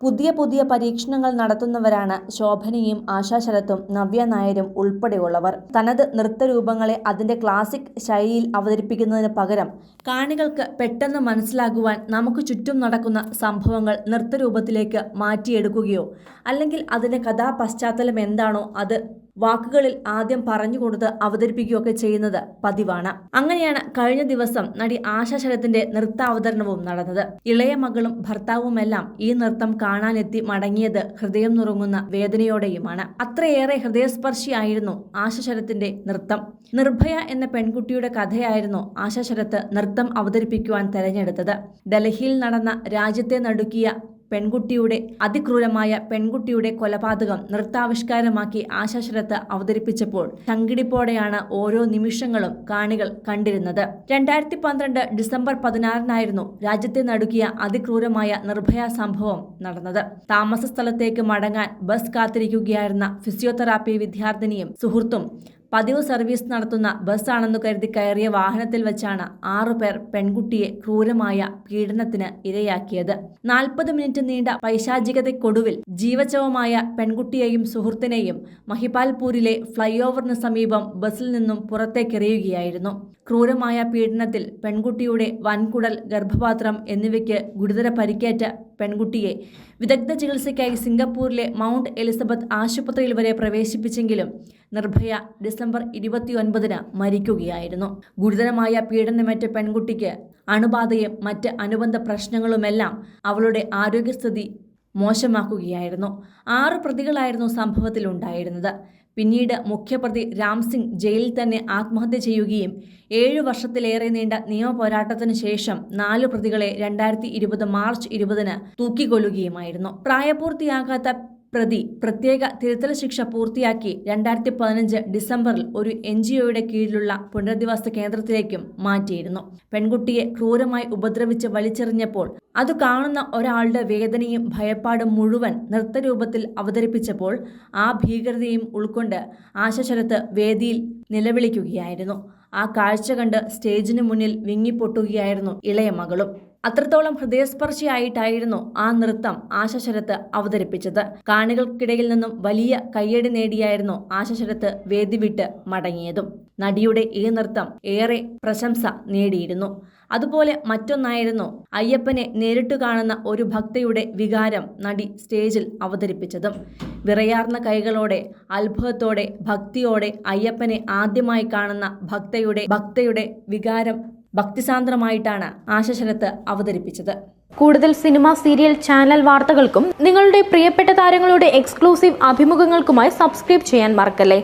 പുതിയ പുതിയ പരീക്ഷണങ്ങൾ നടത്തുന്നവരാണ് ശോഭനയും ആശാശരത്തും നവ്യ നായരും ഉൾപ്പെടെയുള്ളവർ. തനത് നൃത്തരൂപങ്ങളെ അതിന്റെ ക്ലാസിക് ശൈലിയിൽ അവതരിപ്പിക്കുന്നതിന് പകരം കാണികൾക്ക് പെട്ടെന്ന് മനസ്സിലാകുവാൻ നമുക്ക് ചുറ്റും നടക്കുന്ന സംഭവങ്ങൾ നൃത്തരൂപത്തിലേക്ക് മാറ്റിയെടുക്കുകയോ അല്ലെങ്കിൽ അതിന്റെ കഥാപശ്ചാത്തലം എന്താണോ അത് വാക്കുകളിൽ ആദ്യം പറഞ്ഞു അവതരിപ്പിക്കുകയൊക്കെ ചെയ്യുന്നത് പതിവാണ്. അങ്ങനെയാണ് കഴിഞ്ഞ ദിവസം നടി ആശാശരത്തിന്റെ നൃത്താവതരണവും നടന്നത്. ഇളയ മകളും ഭർത്താവുമെല്ലാം ഈ നൃത്തം കാണാനെത്തി മടങ്ങിയത് ഹൃദയം നുറുങ്ങുന്ന വേദനയോടെയുമാണ്. അത്രയേറെ ഹൃദയസ്പർശിയായിരുന്നു ആശാശരത്തിന്റെ നൃത്തം. നിർഭയ എന്ന പെൺകുട്ടിയുടെ കഥയായിരുന്നു ആശാശരത്ത് നൃത്തം അവതരിപ്പിക്കുവാൻ തെരഞ്ഞെടുത്തത്. ഡൽഹിയിൽ നടന്ന രാജ്യത്തെ നടുക്കിയ പെൺകുട്ടിയുടെ അതിക്രൂരമായ പെൺകുട്ടിയുടെ കൊലപാതകം നൃത്താവിഷ്കാരമാക്കി ആശാശരത്ത് അവതരിപ്പിച്ചപ്പോൾ ചങ്കിടിപ്പോടെയാണ് ഓരോ നിമിഷങ്ങളും കാണികൾ കണ്ടിരുന്നത്. രണ്ടായിരത്തി പന്ത്രണ്ട് ഡിസംബർ പതിനാറിനായിരുന്നു രാജ്യത്തെ നടുക്കിയ അതിക്രൂരമായ നിർഭയ സംഭവം നടന്നത്. താമസ സ്ഥലത്തേക്ക് മടങ്ങാൻ ബസ് കാത്തിരിക്കുകയായിരുന്ന ഫിസിയോതെറാപ്പി വിദ്യാർത്ഥിനിയും സുഹൃത്തും പതിവ് സർവീസ് നടത്തുന്ന ബസ്സാണെന്ന് കരുതി കയറിയ വാഹനത്തിൽ വെച്ചാണ് ആറുപേർ പെൺകുട്ടിയെ ക്രൂരമായ പീഡനത്തിന് ഇരയാക്കിയത്. നാൽപ്പത് മിനിറ്റ് നീണ്ട പൈശാചികതയ്ക്കൊടുവിൽ ജീവചവമായ പെൺകുട്ടിയെയും സുഹൃത്തിനെയും മഹിപാൽപൂരിലെ ഫ്ലൈ ഓവറിന് സമീപം ബസ്സിൽ നിന്നും പുറത്തേക്കെറിയുകയായിരുന്നു. ക്രൂരമായ പീഡനത്തിൽ പെൺകുട്ടിയുടെ വൻകുടൽ ഗർഭപാത്രം എന്നിവയ്ക്ക് ഗുരുതര പരിക്കേറ്റ പെൺകുട്ടിയെ. വിദഗ്ധ ചികിത്സയ്ക്കായി സിംഗപ്പൂരിലെ മൗണ്ട് എലിസബത്ത് ആശുപത്രിയിൽ വരെ പ്രവേശിപ്പിച്ചെങ്കിലും നിർഭയ ഡിസംബർ ഇരുപത്തിയൊൻപതിന് മരിക്കുകയായിരുന്നു. ഗുരുതരമായ പീഡനമേറ്റ പെൺകുട്ടിക്ക് അണുബാധയും മറ്റ് അനുബന്ധ പ്രശ്നങ്ങളുമെല്ലാം അവളുടെ ആരോഗ്യസ്ഥിതി മോശമാക്കുകയായിരുന്നു. ആറ് പ്രതികളായിരുന്നു സംഭവത്തിൽ ഉണ്ടായിരുന്നത് പിന്നീട് മുഖ്യപ്രതി രാംസിംഗ് ജയിലിൽ തന്നെ ആത്മഹത്യ ചെയ്യുകയും ഏഴു വർഷത്തിലേറെ നീണ്ട നിയമപോരാട്ടത്തിന് ശേഷം നാല് പ്രതികളെ രണ്ടായിരത്തി ഇരുപത് മാർച്ച് ഇരുപതിന് തൂക്കിക്കൊല്ലുകയുമായിരുന്നു. പ്രായപൂർത്തിയാകാത്ത പ്രതി പ്രത്യേക തിരുത്തൽ ശിക്ഷ പൂർത്തിയാക്കി രണ്ടായിരത്തി പതിനഞ്ച് ഡിസംബറിൽ ഒരു എൻ ജി ഒയുടെ കീഴിലുള്ള പുനരധിവാസ കേന്ദ്രത്തിലേക്കും മാറ്റിയിരുന്നു. പെൺകുട്ടിയെ ക്രൂരമായി ഉപദ്രവിച്ച് വലിച്ചെറിഞ്ഞപ്പോൾ അത് കാണുന്ന ഒരാളുടെ വേദനയും ഭയപ്പാടും മുഴുവൻ നൃത്തരൂപത്തിൽ അവതരിപ്പിച്ചപ്പോൾ ആ ഭീകരതയും ഉൾക്കൊണ്ട് ആശശരത്ത് വേദിയിൽ നിലവിളിക്കുകയായിരുന്നു. ആ കാഴ്ച കണ്ട് സ്റ്റേജിന് മുന്നിൽ വിങ്ങിപ്പൊട്ടുകയായിരുന്നു ഇളയ മകളും. അത്രത്തോളം ഹൃദയസ്പർശിയായിട്ടായിരുന്നു ആ നൃത്തം ആശശരത്ത് അവതരിപ്പിച്ചത്. കാണികൾക്കിടയിൽ നിന്നും വലിയ കയ്യടി നേടിയായിരുന്നു ആശശരത്ത് വേദി വിട്ട് മടങ്ങിയതും. നടിയുടെ ഈ നൃത്തം ഏറെ പ്രശംസ നേടിയിരുന്നു. അതുപോലെ മറ്റൊന്നായിരുന്നു അയ്യപ്പനെ നേരിട്ട് കാണുന്ന ഒരു ഭക്തയുടെ വികാരം നടി സ്റ്റേജിൽ അവതരിപ്പിച്ചതും. വിറയാർന്ന കൈകളോടെ അത്ഭുതത്തോടെ ഭക്തിയോടെ അയ്യപ്പനെ ആദ്യമായി കാണുന്ന ഭക്തയുടെ ഭക്തയുടെ വികാരം ഭക്തിസാന്ദ്രമായിട്ടാണ് ആശശരത്ത് അവതരിപ്പിച്ചത്. കൂടുതൽ സിനിമ സീരിയൽ ചാനൽ വാർത്തകൾക്കും നിങ്ങളുടെ പ്രിയപ്പെട്ട താരങ്ങളുടെ എക്സ്ക്ലൂസീവ് അഭിമുഖങ്ങൾക്കുമായി സബ്സ്ക്രൈബ് ചെയ്യാൻ മറക്കല്ലേ?